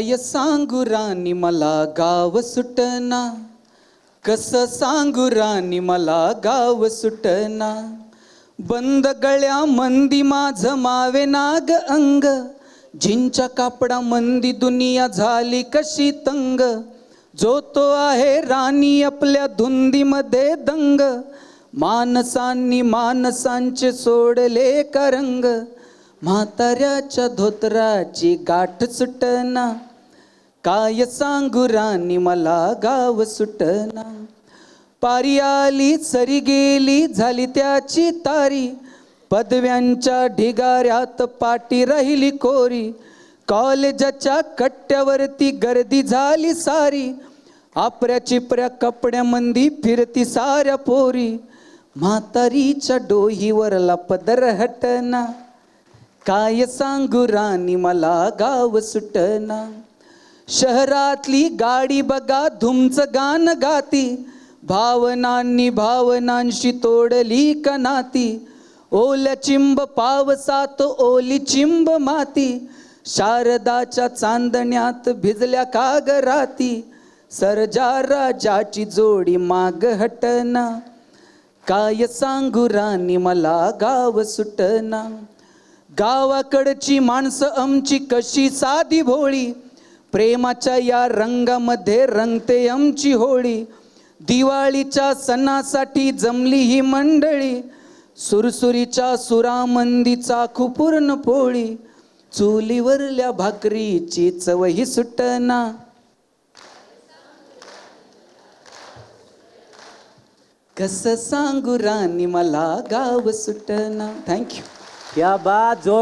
य सांगू राणी मला गाव सुटना कस सांगू राणी मला गाव सुटना. बंद गळ्या मंदी माझ मावे नाग अंग जिंच्या कापडा मंदी दुनिया झाली कशी तंग. जो तो आहे राणी आपल्या धुंदीमध्ये दंग माणसांनी माणसांचे सोडले करंग. म्हाताऱ्याच्या धोत्राची गाठ सुटना. काय सांगू राणी मला गाव सुटना. पारी आली सरी गेली झाली त्याची तारी. पदव्यांच्या ढिगाऱ्यात पाटी राहिली कोरी. कॉलेजाच्या कट्ट्यावरती गर्दी झाली सारी. आपऱ्या चिपऱ्या कपड्यामंदी फिरती साऱ्या पोरी. म्हातारीच्या डोहीवरला पदर हटना. काय सांगू राणी मला गाव सुटना. शहरातली गाडी बघा धुमचं गाणं गाती. भावनांनी भावनांशी तोडली कनाती ओल चिंब पावसात ओली चिंब माती. शारदाच्या चांदण्यात भिजल्या कागराती. सरजा राजाची जोडी माग हटना. काय सांगू राणी मला गाव सुटना. गावाकडची माणसं आमची कशी साधी भोळी. प्रेमाच्या या रंगामध्ये रंगते आमची होळी. दिवाळीच्या सणासाठी जमली ही मंडळी. सुरसुरीच्या सुरामंदीचा खुपूर्ण पोळी. चुलीवरल्या भाकरीची चव ही सुटना. कस सांगू राणी मला गाव सुटना. थँक्यू या बा जोर